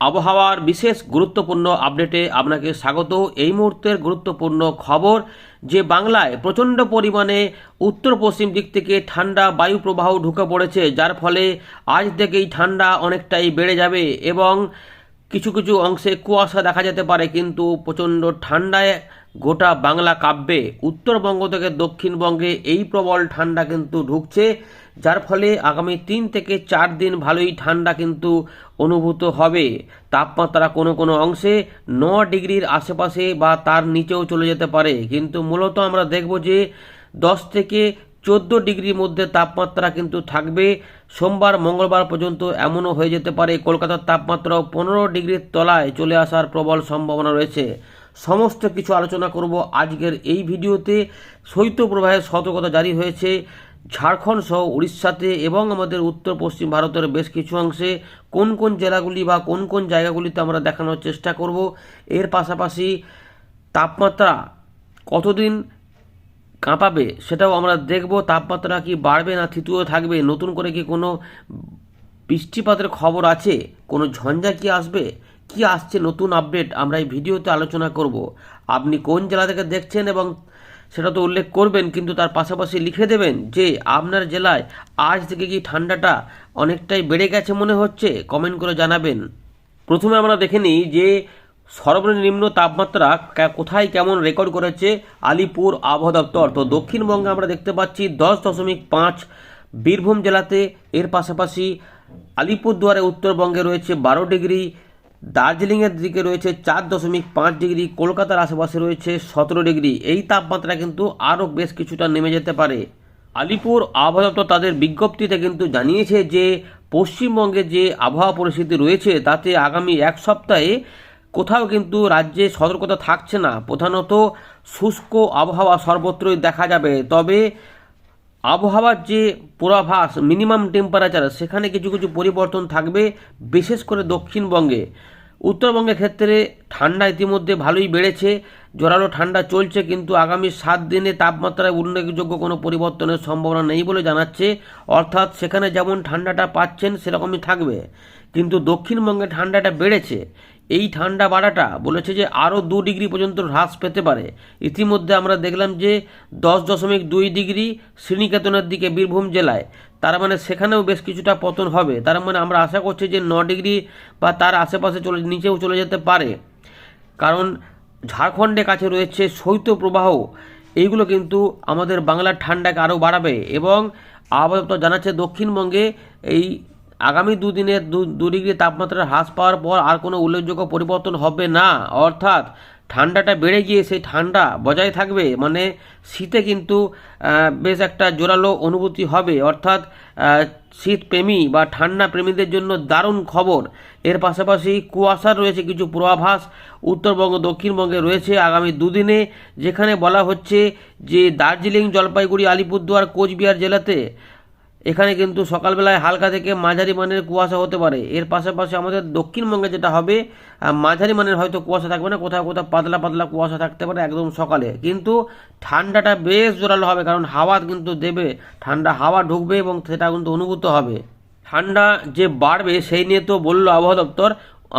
আবহাওয়ার বিশেষ গুরুত্বপূর্ণ আপডেটে আপনাকে স্বাগত। এই মুহূর্তের গুরুত্বপূর্ণ খবর যে বাংলায় প্রচণ্ড পরিমাণে উত্তর পশ্চিম দিক থেকে ঠান্ডা বায়ু প্রবাহ ঢুকে পড়েছে, যার ফলে আজ থেকেই ঠান্ডা অনেকটাই বেড়ে যাবে এবং কিছু কিছু অংশে কুয়াশা দেখা যেতে পারে, কিন্তু প্রচণ্ড ঠান্ডায় গোটা বাংলা কাব্যে উত্তরবঙ্গ থেকে দক্ষিণবঙ্গে এই প্রবল ঠান্ডা কিন্তু ঢুকছে, যার ফলে আগামী তিন থেকে চার দিন ভালোই ঠান্ডা কিন্তু অনুভূত হবে। তাপমাত্রা কোনো কোনো অংশে ন ডিগ্রির আশেপাশে বা তার নিচেও চলে যেতে পারে। কিন্তু মূলত আমরা দেখব যে দশ থেকে চোদ্দ ডিগ্রির মধ্যে তাপমাত্রা কিন্তু থাকবে। সোমবার, মঙ্গলবার পর্যন্ত এমনও হয়ে যেতে পারে। কলকাতার তাপমাত্রাও পনেরো ডিগ্রির তলায় চলে আসার প্রবল সম্ভাবনা রয়েছে। সমস্ত কিছু আলোচনা করব আজকের এই ভিডিওতে। শৈত্যপ্রবাহের সতর্কতা জারি হয়েছে ঝাড়খণ্ড সহ উড়িষ্যাতে এবং আমাদের উত্তর পশ্চিম ভারতের বেশ কিছু অংশে। কোন কোন জেলাগুলি বা কোন কোন জায়গাগুলিতে আমরা দেখানোর চেষ্টা করব। এর পাশাপাশি তাপমাত্রা কতদিন কাঁপাবে সেটাও আমরা দেখব। তাপমাত্রা কি বাড়বে না থিতুও থাকবে? নতুন করে কি কোনো বৃষ্টিপাতের খবর আছে? কোনো ঝঞ্ঝা কি আসবে? কি আসছে নতুন আপডেট আমরা এই ভিডিওতে আলোচনা করব। আপনি কোন জেলা থেকে দেখছেন এবং সেটা তো উল্লেখ করবেন, কিন্তু তার পাশাপাশি লিখে দেবেন যে, আপনার জেলায় আজ থেকে কি ঠান্ডাটা অনেকটাই বেড়ে গেছে মনে হচ্ছে? কমেন্ট করে জানাবেন। প্রথমে আমরা দেখে নিই যে, সর্বনিম্ন তাপমাত্রা কোথায় কেমন রেকর্ড করেছে আলিপুর আবহাওয়া দপ্তর? তো দক্ষিণবঙ্গে আমরা দেখতে পাচ্ছি দশ দশমিক পাঁচ বীরভূম জেলাতে, এর পাশাপাশি আলিপুরদুয়ারে উত্তরবঙ্গে রয়েছে বারো ডিগ্রি দার্জিলিংয়ের দিকে রয়েছে চার দশমিক পাঁচ ডিগ্রি, কলকাতার আশেপাশে রয়েছে সতেরো ডিগ্রি। এই তাপমাত্রা কিন্তু আরও বেশ কিছুটা নেমে যেতে পারে। আলিপুর আবহাওয়া দপ্তর তাদের বিজ্ঞপ্তিতে কিন্তু জানিয়েছে যে, পশ্চিমবঙ্গে যে আবহাওয়া পরিস্থিতি রয়েছে, তাতে আগামী এক সপ্তাহে কোথাও কিন্তু রাজ্যে সতর্কতা থাকছে না। প্রধানত শুষ্ক আবহাওয়া সর্বত্রই দেখা যাবে। তবে আবহাওয়ার যে পূর্বাভাস মিনিমাম টেম্পারেচার সেখানে কিছু কিছু পরিবর্তন থাকবে, বিশেষ করে দক্ষিণবঙ্গে। উত্তরবঙ্গের ক্ষেত্রে ঠান্ডা ইতিমধ্যে ভালোই বেড়েছে। জোরালো ঠান্ডা চলছে, কিন্তু আগামী সাত দিনে তাপমাত্রায় উল্লেখযোগ্য কোনো পরিবর্তনের সম্ভাবনা নেই বলে জানাচ্ছে। অর্থাৎ সেখানে যেমন ঠান্ডাটা পাচ্ছেন, সেরকমই থাকবে। কিন্তু দক্ষিণবঙ্গে ঠান্ডাটা বেড়েছে। এই ঠান্ডা বাড়াটা বলেছে যে, আরও দু ডিগ্রি পর্যন্ত হ্রাস পেতে পারে। ইতিমধ্যে আমরা দেখলাম যে, দশ দশমিক দুই ডিগ্রি শ্রীনিকেতনের দিকে বীরভূম জেলায়। তার মানে সেখানেও বেশ কিছুটা পতন হবে। তার মানে আমরা আশা করছি যে, ন ডিগ্রি বা তার আশেপাশে চলে, নিচেও চলে যেতে পারে। কারণ ঝাড়খণ্ডের কাছে রয়েছে শৈত্যপ্রবাহ। এইগুলো কিন্তু আমাদের বাংলার ঠান্ডাকে আরও বাড়াবে এবং আবহাওয়া জানাচ্ছে দক্ষিণবঙ্গে এই আগামী দুদিনের দু ডিগ্রি তাপমাত্রা হ্রাস পাওয়ার পর আর কোনো উল্লেখযোগ্য পরিবর্তন হবে না। অর্থাৎ ঠান্ডাটা বেড়ে গিয়ে সেই ঠান্ডা বজায় থাকবে মানে শীতে কিন্তু বেশ একটা জোরালো অনুভূতি হবে। অর্থাৎ আহ, শীত প্রেমী বা ঠান্ডা প্রেমীদের জন্য দারুণ খবর। এর পাশাপাশি কুয়াশার রয়েছে কিছু পূর্বাভাস। উত্তরবঙ্গ দক্ষিণবঙ্গে রয়েছে আগামী দুদিনে যেখানে বলা হচ্ছে যে দার্জিলিং জলপাইগুড়ি আলিপুরদুয়ার কোচবিহার জেলাতে এখানে কিন্তু সকালবেলায় হালকা থেকে মাঝারি মানের কুয়াশা হতে পারে। এর পাশাপাশি আমাদের দক্ষিণবঙ্গে যেটা হবে মাঝারি মানের হয়তো কুয়াশা থাকবে না, কোথাও কোথাও পাতলা পাতলা কুয়াশা থাকতে পারে একদম সকালে। কিন্তু ঠান্ডাটা বেশ জোরালো হবে, কারণ হাওয়া কিন্তু দেবে, ঠান্ডা হাওয়া ঢুকবে এবং সেটা কিন্তু অনুভূত হবে। ঠান্ডা যে বাড়বে, সেই নিয়ে তো বলল আবহাওয়া দপ্তর।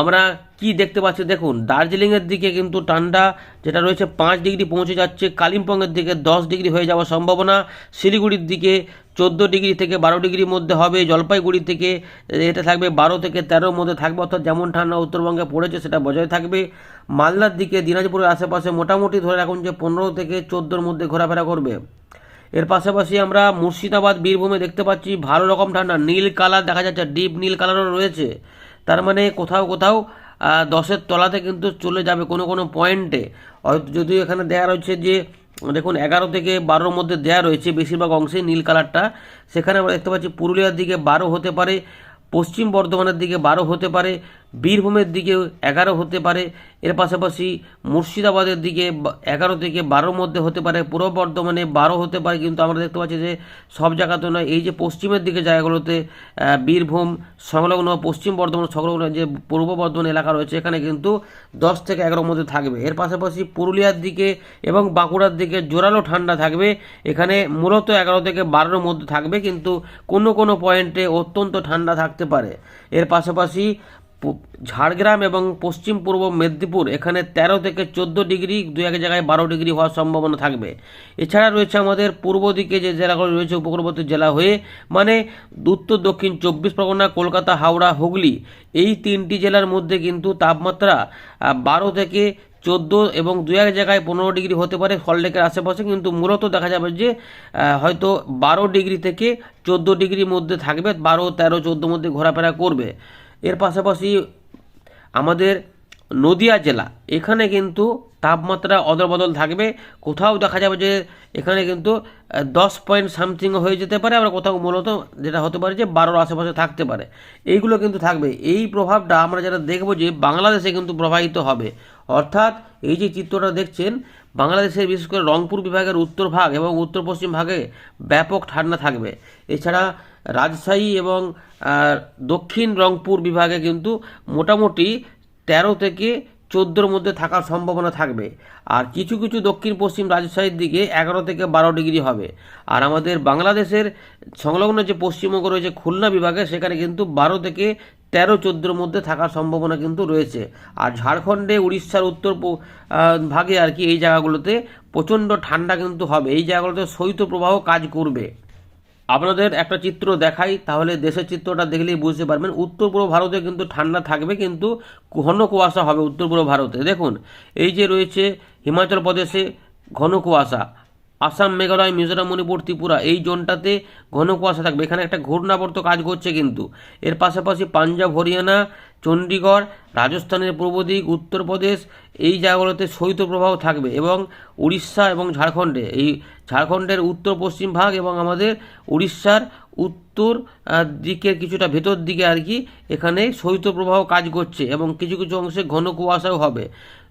আমরা কি দেখতে পাচ্ছি দেখুন, দার্জিলিংয়ের দিকে কিন্তু ঠান্ডা যেটা রয়েছে পাঁচ ডিগ্রি পৌঁছে যাচ্ছে, কালিম্পংয়ের দিকে দশ ডিগ্রি হয়ে যাওয়ার সম্ভাবনা, শিলিগুড়ির দিকে চোদ্দ ডিগ্রি থেকে বারো ডিগ্রির মধ্যে হবে, জলপাইগুড়ি থেকে এটা থাকবে বারো থেকে তেরোর মধ্যে থাকবে, অর্থাৎ যেমন ঠান্ডা উত্তরবঙ্গে পড়েছে সেটা বজায় থাকবে। মালদার দিকে দিনাজপুরের আশেপাশে মোটামুটি ধরে রাখুন যে পনেরো থেকে চোদ্দোর মধ্যে ঘোরাফেরা করবে। এর পাশাপাশি আমরা মুর্শিদাবাদ, বীরভূমে দেখতে পাচ্ছি ভালো রকম ঠান্ডা, নীল কালার দেখা যাচ্ছে, ডিপ নীল কালারও রয়েছে। তার মানে কোথাও কোথাও দশের তলাতে কিন্তু চলে যাবে কোনো কোনো পয়েন্টে। হয়তো যদিও এখানে দেওয়া রয়েছে যে দেখুন, এগারো থেকে বারোর মধ্যে দেয়া রয়েছে বেশিরভাগ অংশে নীল কালারটা। সেখানে আমরা দেখতে পাচ্ছি পুরুলিয়ার দিকে বারো হতে পারে, পশ্চিম বর্ধমানের দিকে বারো হতে পারে। বীরভূমের দিকে এগারো হতে পারে, এর পাশাপাশি মুর্শিদাবাদের দিকে এগারো থেকে বারোর মধ্যে হতে পারে, পূর্ব বর্ধমানে বারো হতে পারে, কিন্তু আমরা দেখতে পাচ্ছি যে সব জায়গাতে নয়, এই যে পশ্চিমের দিকে জায়গাগুলোতে বীরভূম সংলগ্ন, পশ্চিম বর্ধমান সংলগ্ন যে পূর্ব বর্ধমান এলাকা রয়েছে, এখানে কিন্তু দশ থেকে এগারোর মধ্যে থাকবে। এর পাশাপাশি পুরুলিয়ার দিকে এবং বাঁকুড়ার দিকে জোরালো ঠান্ডা থাকবে, এখানে মূলত এগারো থেকে বারোর মধ্যে থাকবে, কিন্তু কোনো কোনো পয়েন্টে অত্যন্ত ঠান্ডা থাকতে পারে। এর পাশাপাশি ঝাড়গ্রাম এবং পশ্চিম পূর্ব মেদিনীপুর এখানে তেরো থেকে চোদ্দ ডিগ্রি দু এক জায়গায় বারো ডিগ্রি হওয়ার সম্ভাবনা থাকবে। এছাড়া রয়েছে আমাদের পূর্ব দিকে যে জেলাগুলো রয়েছে, উপকূলবর্তী জেলা হয়ে মানে উত্তর, দক্ষিণ চব্বিশ পরগনা, কলকাতা, হাওড়া, হুগলি, এই তিনটি জেলার মধ্যে কিন্তু তাপমাত্রা বারো থেকে চোদ্দ এবং দু এক জায়গায় পনেরো ডিগ্রি হতে পারে। সল্টলেকের আশেপাশে কিন্তু মূলত দেখা যাবে যে হয়তো বারো ডিগ্রি থেকে চোদ্দ ডিগ্রির মধ্যে থাকবে, বারো, তেরো চোদ্দোর মধ্যে ঘোরাফেরা করবে। এর পাশাপাশি আমাদের নদিয়া জেলা, এখানে কিন্তু তাপমাত্রা অদলবদল থাকবে। কোথাও দেখা যাবে যে এখানে কিন্তু দশ পয়েন্ট সামথিং হয়ে যেতে পারে, আবার কোথাও মূলত যেটা হতে পারে যে বারোর আশেপাশে থাকতে পারে। এইগুলো কিন্তু থাকবে। এই প্রভাবটা আমরা যারা দেখব যে বাংলাদেশে কিন্তু প্রবাহিত হবে। অর্থাৎ এই যে চিত্রটা দেখছেন, বাংলাদেশের বিশেষ করে রংপুর বিভাগের উত্তর ভাগ এবং উত্তর পশ্চিম ভাগে ব্যাপক ঠান্ডা থাকবে। এছাড়া রাজশাহী এবং দক্ষিণ রংপুর বিভাগে কিন্তু মোটামুটি তেরো থেকে চোদ্দোর মধ্যে থাকার সম্ভাবনা থাকবে। আর কিছু কিছু দক্ষিণ পশ্চিম রাজশাহীর দিকে এগারো থেকে বারো ডিগ্রি হবে। আর আমাদের বাংলাদেশের সংলগ্ন যে পশ্চিমবঙ্গ রয়েছে খুলনা বিভাগে, সেখানে কিন্তু বারো থেকে তেরো চোদ্দোর মধ্যে থাকার সম্ভাবনা কিন্তু রয়েছে। আর ঝাড়খণ্ডে, উড়িষ্যার উত্তর ভাগে আর কি এই জায়গাগুলোতে প্রচণ্ড ঠান্ডা কিন্তু হবে। এই জায়গাগুলোতে শৈত্যপ্রবাহ কাজ করবে। আপনাদের একটা চিত্র দেখাই, তাহলে দেশের চিত্রটা দেখলেই বুঝতে পারবেন। উত্তর পূর্ব ভারতে কিন্তু ঠান্ডা থাকবে, কিন্তু ঘন কুয়াশা হবে উত্তর পূর্ব ভারতে। দেখুন, এই যে রয়েছে হিমাচল প্রদেশে ঘন কুয়াশা। আসাম মেঘালয়, মিজোরাম, মণিপুর, ত্রিপুরা এই জোনটাতে ঘন কুয়াশা থাকবে। এখানে একটা ঘূর্ণাবর্ত কাজ করছে কিন্তু। এর পাশাপাশি পাঞ্জাব, হরিয়ানা চণ্ডীগড় রাজস্থানের পূর্ব দিক, উত্তরপ্রদেশ এই জায়গাগুলোতে শৈত্যপ্রবাহ থাকবে এবং উড়িষ্যা এবং ঝাড়খণ্ডে। এই ঝাড়খণ্ডের উত্তর পশ্চিম ভাগ এবং আমাদের উড়িষ্যার উত্তর দিকের কিছুটা ভেতর দিকে আর কি এখানে শৈত্যপ্রবাহ কাজ করছে এবং কিছু কিছু অংশে ঘন কুয়াশাও হবে।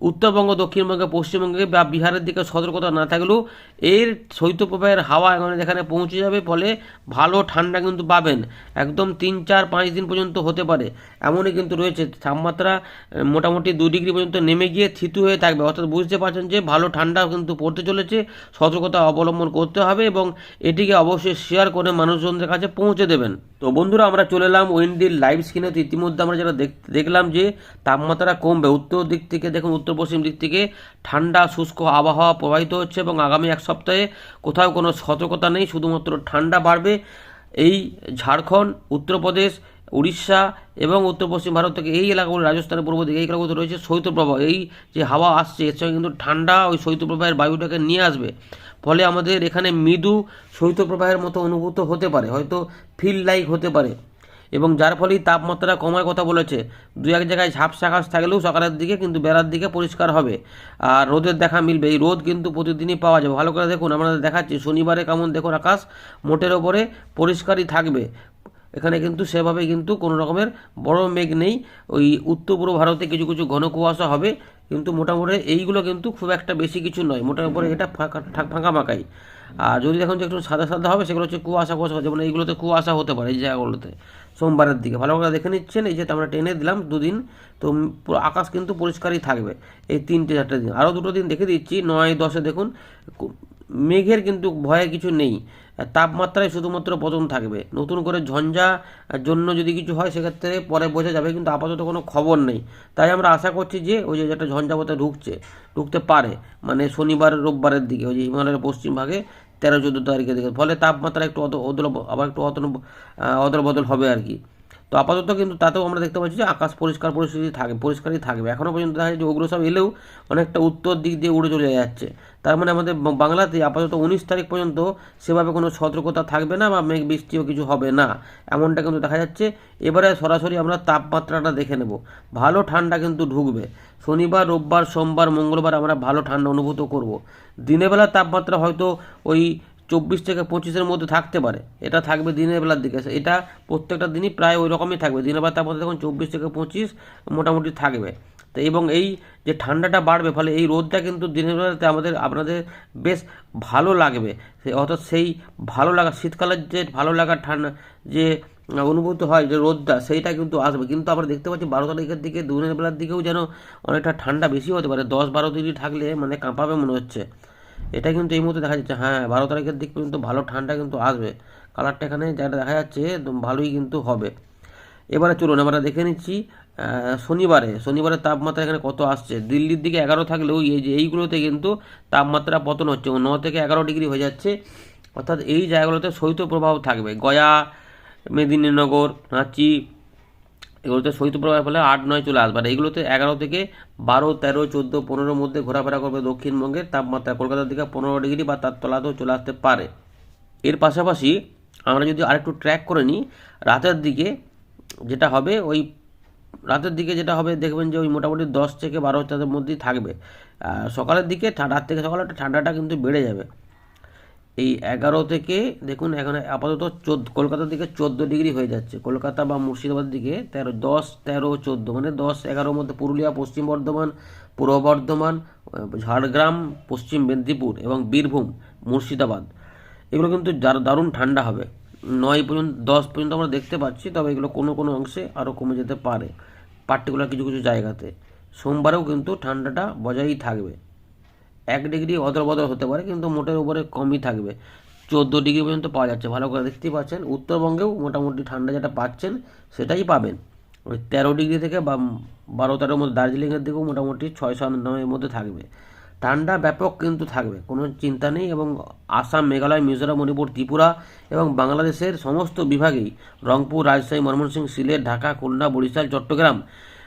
উত্তরবঙ্গ, দক্ষিণবঙ্গে পশ্চিমবঙ্গে বা বিহারের দিকে সতর্কতা না থাকলেও এর শৈত্যপ্রবাহের হাওয়া এখানে এখানে পৌঁছে যাবে, ফলে ভালো ঠান্ডা কিন্তু পাবেন। একদম তিন, চার, পাঁচ দিন পর্যন্ত হতে পারে। এমনই কিন্তু রয়েছে। তাপমাত্রা মোটামুটি দু ডিগ্রি পর্যন্ত নেমে গিয়ে থিতু হয়ে থাকবে। অর্থাৎ বুঝতে পারছেন যে ভালো ঠান্ডা কিন্তু পড়তে চলেছে। সতর্কতা অবলম্বন করতে হবে এবং এটিকে অবশ্যই শেয়ার করে মানুষজনদের কাছে পৌঁছে দেবেন। তো বন্ধুরা, আমরা চলে এলাম উইন্ডির লাইভ স্ক্রিনে ইতিমধ্যে আমরা যারা দেখ- দেখলাম যে তাপমাত্রা কমবে। উত্তর দিক থেকে দেখুন, উত্তর পশ্চিম দিক থেকে ঠান্ডা, শুষ্ক আবহাওয়া প্রবাহিত হচ্ছে এবং আগামী এক সপ্তাহে কোথাও কোনো সতর্কতা নেই। শুধুমাত্র ঠান্ডা বাড়বে এই ঝাড়খণ্ড, উত্তরপ্রদেশ, উড়িষ্যা এবং উত্তর পশ্চিম ভারত থেকে এই এলাকাগুলো, রাজস্থানের পূর্ব দিকে এই এলাকাগুলোতে রয়েছে শৈত্যপ্রবাহ। এই যে হাওয়া আসছে, এর সঙ্গে কিন্তু ঠান্ডা ওই শৈত্যপ্রবাহের বায়ুটাকে নিয়ে আসবে। ফলে আমাদের এখানে মৃদু শৈত্যপ্রবাহের মতো অনুভূত হতে পারে, হয়তো ফিল লাইক হতে পারে। এবং যার ফলে তাপমাত্রা কমার কথা বলেছে। দু এক জায়গায় ঝাপসা আকাশ থাকলেও সকালের দিকে কিন্তু বেলার দিকে পরিষ্কার হবে। আর রোদের দেখা মিলবে। এই রোদ কিন্তু প্রতিদিনই পাওয়া যাবে। ভালো করে দেখুন, আমরা দেখাচ্ছি, শনিবারে কেমন দেখুন আকাশ, মোটের ওপরে পরিষ্কারই থাকবে। এখানে কিন্তু সেভাবে কিন্তু কোনো রকমের বড় মেঘ নেই। ওই উত্তর পূর্ব ভারতে কিছু কিছু ঘন কুয়াশা হবে। কিন্তু মোটামুটি এইগুলো কিন্তু খুব একটা বেশি কিছু নয়। উপরে এটা ফাঁকা ফাঁকা মাকাই আর যদি দেখুন যে একটু সাদা সাদা হবে, সেগুলো হচ্ছে কুয়াশা কুয়াশা যেমন এইগুলোতে কুয়াশা হতে পারে এই জায়গাগুলোতে, সোমবারের দিকে। ভালো করে দেখে নিচ্ছেন, এই যে আমরা টেনে দিলাম দুদিন, তো আকাশ কিন্তু পরিষ্কারই থাকবে এই তিনটে চারটে দিন। আরও দুটো দিন দেখে দিচ্ছি, নয়, দশে দেখুন মেঘের কিন্তু ভয়ে কিছু নেই তাপমাত্রায় শুধুমাত্র পতন থাকবে। নতুন করে ঝঞ্ঝা জন্য যদি কিছু হয়, সেক্ষেত্রে পরে বোঝা যাবে, কিন্তু আপাতত কোনো খবর নেই। তাই আমরা আশা করছি যে, ওই যে একটা ঝঞ্ঝাপথে ঢুকছে, ঢুকতে পারে মানে শনিবার, রোববারের দিকে, ওই যে হিমালয়ের পশ্চিম ভাগে তেরো, চোদ্দ তারিখের দিকে। ফলে তাপমাত্রা একটু অদ অদল আবার একটু অদল অদল বদল হবে আর কি। তো আপাতত কিন্তু তাতেও আমরা দেখতে পাচ্ছি যে আকাশ পরিষ্কার পরিস্থিতি থাকে, পরিষ্কারই থাকবে। এখনও পর্যন্ত দেখা যায় যে উগ্রসাপ এলেও অনেকটা উত্তর দিক দিয়ে উড়ে চলে যাচ্ছে। তার মানে আমাদের বাংলাতে আপাতত উনিশ তারিখ পর্যন্ত সেভাবে কোনো সতর্কতা থাকবে না বা মেঘ বৃষ্টিও কিছু হবে না। এমনটা কিন্তু দেখা যাচ্ছে। এবারে সরাসরি আমরা তাপমাত্রাটা দেখে নেব। ভালো ঠান্ডা কিন্তু ঢুকবে। শনিবার, রোববার, সোমবার, মঙ্গলবার আমরা ভালো ঠান্ডা অনুভূত করব। দিনের বেলা তাপমাত্রা হয়তো ওই চব্বিশ থেকে পঁচিশের মধ্যে থাকতে পারে। এটা থাকবে দিনের বেলার দিকে। এটা প্রত্যেকটা দিনই প্রায় ওই রকমই থাকবে। দিনের বেলা তাপমাত্রা দেখুন চব্বিশ থেকে পঁচিশ মোটামুটি থাকবে। তো এবং এই যে ঠান্ডাটা বাড়বে, ফলে এই রোদটা কিন্তু দিনের বেলাতে আমাদের, আপনাদের বেশ ভালো লাগবে। অর্থাৎ সেই ভালো লাগা, শীতকালের যে ভালো লাগার ঠান্ডা, যে অনুভূত হয় যে রোদটা, সেইটা কিন্তু আসবে। কিন্তু আমরা দেখতে পাচ্ছি বারো তারিখের দিকে, দিনের বেলার দিকেও যেন অনেকটা ঠান্ডা বেশি হতে পারে। দশ বারো ডিগ্রি থাকলে মানে কাঁপাবে মনে হচ্ছে। এটা কিন্তু এই মুহূর্তে দেখা যাচ্ছে হ্যাঁ বারো তারিখের দিক পর্যন্ত ভালো ঠান্ডা কিন্তু আসবে। কালারটা এখানে যেটা দেখা যাচ্ছে ভালোই কিন্তু হবে। এবারে চলুন, আমরা দেখে নিচ্ছি শনিবারে শনিবারের তাপমাত্রা এখানে কত আসছে? দিল্লির দিকে এগারো থাকলেও এই যে এইগুলোতে কিন্তু তাপমাত্রা পতন হচ্ছে ন থেকে এগারো ডিগ্রি হয়ে যাচ্ছে। অর্থাৎ এই জায়গাগুলোতে শৈত্যপ্রবাহ থাকবে। গয়া, মেদিনীনগর, রাঁচি এগুলোতে শৈত্যপ্রবাহের ফলে আট নয় চলে আসবে। আর এগুলোতে এগারো থেকে বারো, তেরো, চোদ্দ, পনেরোর মধ্যে ঘোরাফেরা করবে দক্ষিণবঙ্গের তাপমাত্রা কলকাতার দিকে পনেরো ডিগ্রি বা তার তলাতেও চলে আসতে পারে। এর পাশাপাশি আমরা যদি আরেকটু ট্র্যাক করে নিই, রাতের দিকে যেটা হবে, ওই রাতের দিকে যেটা হবে, দেখবেন যে ওই মোটামুটি দশ থেকে বারো তাদের মধ্যেই থাকবে। সকালের দিকে রাত থেকে সকালে ঠান্ডাটা কিন্তু বেড়ে যাবে। এই এগারো থেকে, দেখুন এখানে আপাতত চোদ্দ, কলকাতার দিকে চোদ্দ ডিগ্রি হয়ে যাচ্ছে। কলকাতা বা মুর্শিদাবাদের দিকে তেরো, দশ, তেরো, চোদ্দ মানে দশ, এগারোর মধ্যে পুরুলিয়া, পশ্চিম বর্ধমান, পূর্ব বর্ধমান, ঝাড়গ্রাম, পশ্চিম মেদিনীপুর এবং বীরভূম, মুর্শিদাবাদ। এগুলো কিন্তু দারুণ ঠান্ডা হবে। নয় পর্যন্ত, দশ পর্যন্ত আমরা দেখতে পাচ্ছি, তবে এগুলো কোনো কোনো অংশে আরও কমে যেতে পারে, পার্টিকুলার কিছু কিছু জায়গাতে। সোমবারেও কিন্তু ঠান্ডাটা বজায়ই থাকবে। এক ডিগ্রি অদল বদল হতে পারে, কিন্তু মোটের উপরে কমই থাকবে। চোদ্দ ডিগ্রি পর্যন্ত পাওয়া যাচ্ছে, ভালো করে দেখতেই পাচ্ছেন। উত্তরবঙ্গেও মোটামুটি ঠান্ডা যেটা পাচ্ছেন, সেটাই পাবেন। ওই তেরো ডিগ্রি থেকে বা বারো তেরোর মধ্যে দার্জিলিংয়ের দিকেও মোটামুটি ছয় সাত নয়ের মধ্যে থাকবে। ঠান্ডা ব্যাপক কিন্তু থাকবে, কোনো চিন্তা নেই। এবং আসাম, মেঘালয়, মিজোরাম, মণিপুর, ত্রিপুরা এবং বাংলাদেশের সমস্ত বিভাগেই রংপুর, রাজশাহী, ময়মনসিংহ, সিলেট, ঢাকা, খুলনা, বরিশাল, চট্টগ্রাম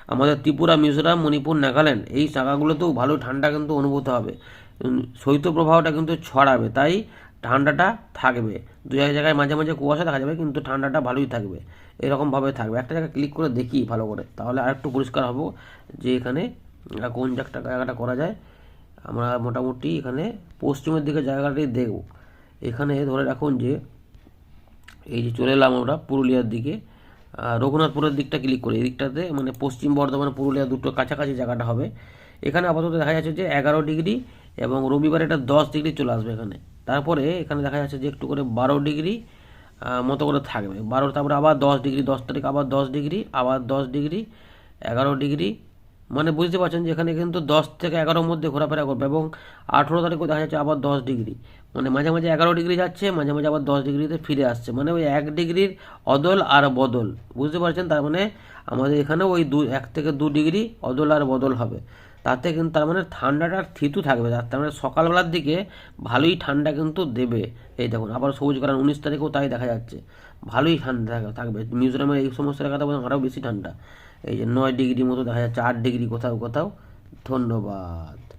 আমাদের ত্রিপুরা, মিজোরাম, মণিপুর, নাগাল্যান্ড, এই জায়গাগুলোতেও ভালো ঠান্ডা কিন্তু অনুভূত হবে। শৈত্যপ্রবাহটা কিন্তু ছড়াবে, তাই ঠান্ডাটা থাকবে। দু এক জায়গায় মাঝে মাঝে কুয়াশা দেখা যাবে, কিন্তু ঠান্ডাটা ভালোই থাকবে, এরকমভাবে থাকবে। একটা জায়গায় ক্লিক করে দেখি ভালো করে। তাহলে আরেকটু পরিষ্কার হব যে এখানে কোন জায়গাটা জায়গাটা করা যায়। আমরা মোটামুটি এখানে পশ্চিমের দিকে জায়গাটাই দেখব। এখানে ধরে রাখুন যে, এই যে চলে এলাম আমরা পুরুলিয়ার দিকে। রঘুনাথপুরের দিকটা ক্লিক করে। দিকটাতে মানে পশ্চিম বর্ধমান, পুরুলিয়া দুটো কাছাকাছি জায়গাটা হবে। এখানে আপাতত দেখা যাচ্ছে যে এগারো ডিগ্রি এবং রবিবার এটা দশ ডিগ্রি চলে আসবে এখানে। তারপরে এখানে দেখা যাচ্ছে যে একটু করে বারো ডিগ্রি মতো করে থাকবে। বারো, তারপরে আবার দশ ডিগ্রি, দশ তারিখ আবার দশ ডিগ্রি, আবার দশ ডিগ্রি, এগারো ডিগ্রি মানে বুঝতে পারছেন যে এখানে কিন্তু দশ থেকে এগারোর মধ্যে ঘোরাফেরা করবে এবং আঠেরো তারিখও দেখা যাচ্ছে আবার দশ ডিগ্রি। মানে মাঝে মাঝে এগারো ডিগ্রি যাচ্ছে, মাঝে মাঝে আবার দশ ডিগ্রিতে ফিরে আসছে। মানে ওই এক ডিগ্রির অদল আর বদল। বুঝতে পারছেন? তার মানে আমাদের এখানে ওই দু, এক থেকে দু ডিগ্রি অদল আর বদল হবে। তাতে কিন্তু তার মানে ঠান্ডাটা থিতু থাকবে। তার মানে সকালবেলার দিকে ভালোই ঠান্ডা কিন্তু দেবে। এই দেখুন, আবার সবুজ কারণ উনিশ তারিখেও তাই দেখা যাচ্ছে। ভালোই ঠান্ডা থাক- থাকবে মিজোরামের এই সমস্ত এলাকাতে আরও বেশি ঠান্ডা। এই যে নয় ডিগ্রি মতো দেখা যাচ্ছে আট ডিগ্রি কোথাও কোথাও। ধন্যবাদ।